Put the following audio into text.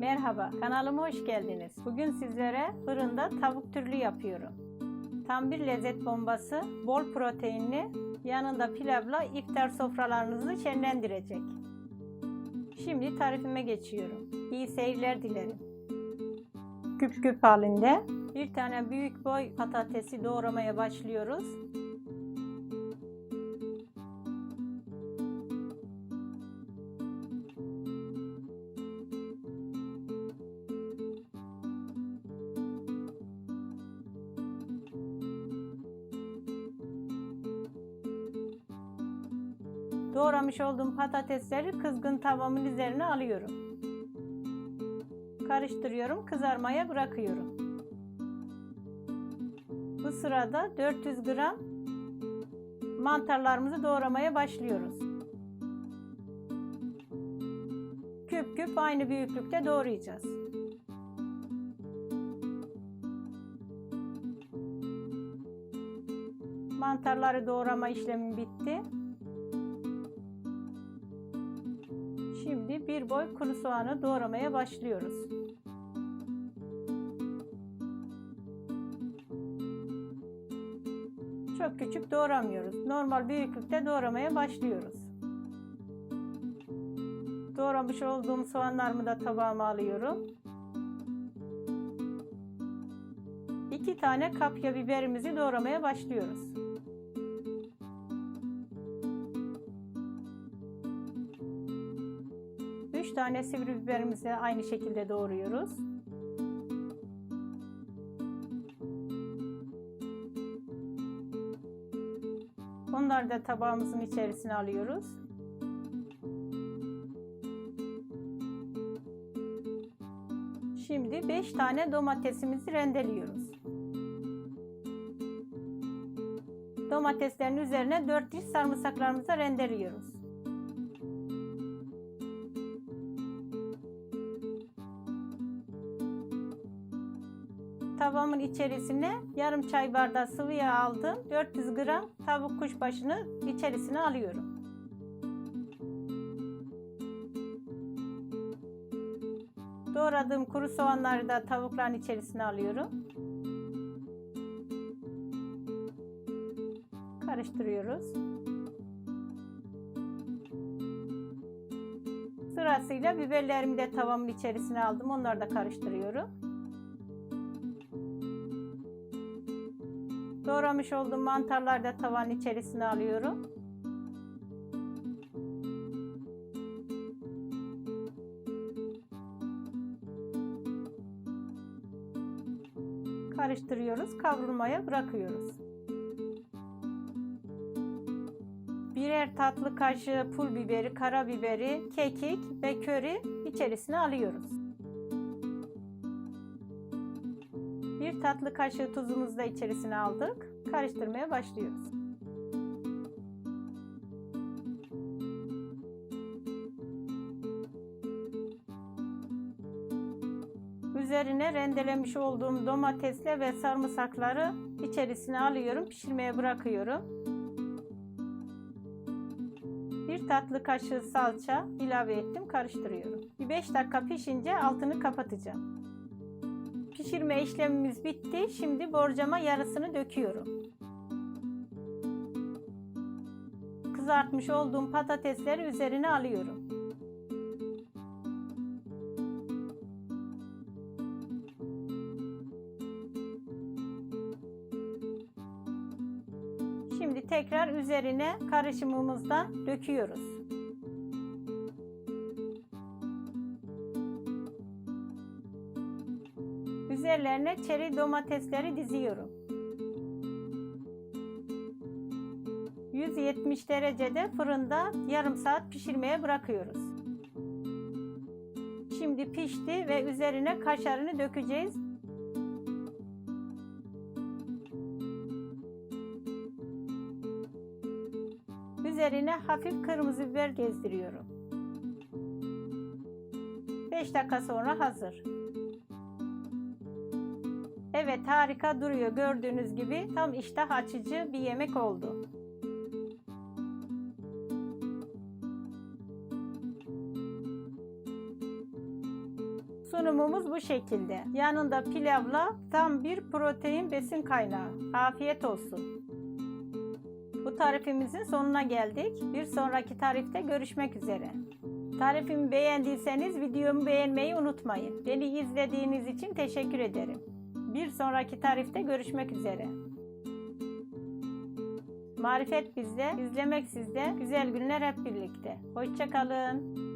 Merhaba, kanalıma hoş geldiniz. Bugün sizlere fırında tavuk türlü yapıyorum. Tam bir lezzet bombası, bol proteinli, yanında pilavla iftar sofralarınızı şenlendirecek. Şimdi tarifime geçiyorum. İyi seyirler dilerim. Küp küp halinde bir tane büyük boy patatesi doğramaya başlıyoruz. Doğramış olduğum patatesleri kızgın tavamın üzerine alıyorum. Karıştırıyorum, kızarmaya bırakıyorum. Bu sırada 400 gram mantarlarımızı doğramaya başlıyoruz. Küp küp aynı büyüklükte doğrayacağız. Mantarları doğrama işlemi bitti. Şimdi bir boy kuru soğanı doğramaya başlıyoruz. Çok küçük doğramıyoruz. Normal büyüklükte doğramaya başlıyoruz. Doğramış olduğum soğanlarımı da tabağıma alıyorum. İki tane kapya biberimizi doğramaya başlıyoruz. 3 tane sivri biberimizi aynı şekilde doğruyoruz. Onları da tabağımızın içerisine alıyoruz. Şimdi 5 tane domatesimizi rendeliyoruz. Domateslerin üzerine 4 diş sarımsaklarımızı rendeliyoruz. Tavamın içerisine yarım çay bardağı sıvı yağ aldım. 400 gram tavuk kuşbaşını içerisine alıyorum. Doğradığım kuru soğanları da tavukların içerisine alıyorum. Karıştırıyoruz. Sırasıyla biberlerimi de tavamın içerisine aldım. Onları da karıştırıyorum. Doğramış olduğum mantarları da tavanın içerisine alıyorum. Karıştırıyoruz, kavrulmaya bırakıyoruz. Birer tatlı kaşığı pul biberi, karabiberi, kekik ve köri içerisine alıyoruz. Bir tatlı kaşığı tuzumuzu da içerisine aldık. Karıştırmaya başlıyoruz. Üzerine rendelemiş olduğum domatesle ve sarımsakları içerisine alıyorum. Pişirmeye bırakıyorum. Bir tatlı kaşığı salça ilave ettim. Karıştırıyorum. Bir 5 dakika pişince altını kapatacağım. Pişirme işlemimiz bitti. Şimdi borcama yarısını döküyorum. Kızartmış olduğum patatesleri üzerine alıyorum. Şimdi tekrar üzerine karışımımızdan döküyoruz. Üzerlerine çeri domatesleri diziyorum. 170 derecede fırında yarım saat pişirmeye bırakıyoruz. Şimdi pişti ve üzerine kaşarını dökeceğiz. Üzerine hafif kırmızı biber gezdiriyorum. 5 dakika sonra hazır. Evet harika duruyor gördüğünüz gibi tam iştah açıcı bir yemek oldu. Sunumumuz bu şekilde. Yanında pilavla tam bir protein besin kaynağı. Afiyet olsun. Bu tarifimizin sonuna geldik. Bir sonraki tarifte görüşmek üzere. Tarifimi beğendiyseniz videomu beğenmeyi unutmayın. Beni izlediğiniz için teşekkür ederim. Bir sonraki tarifte görüşmek üzere. Marifet bizde, izlemek sizde. Güzel günler hep birlikte. Hoşçakalın.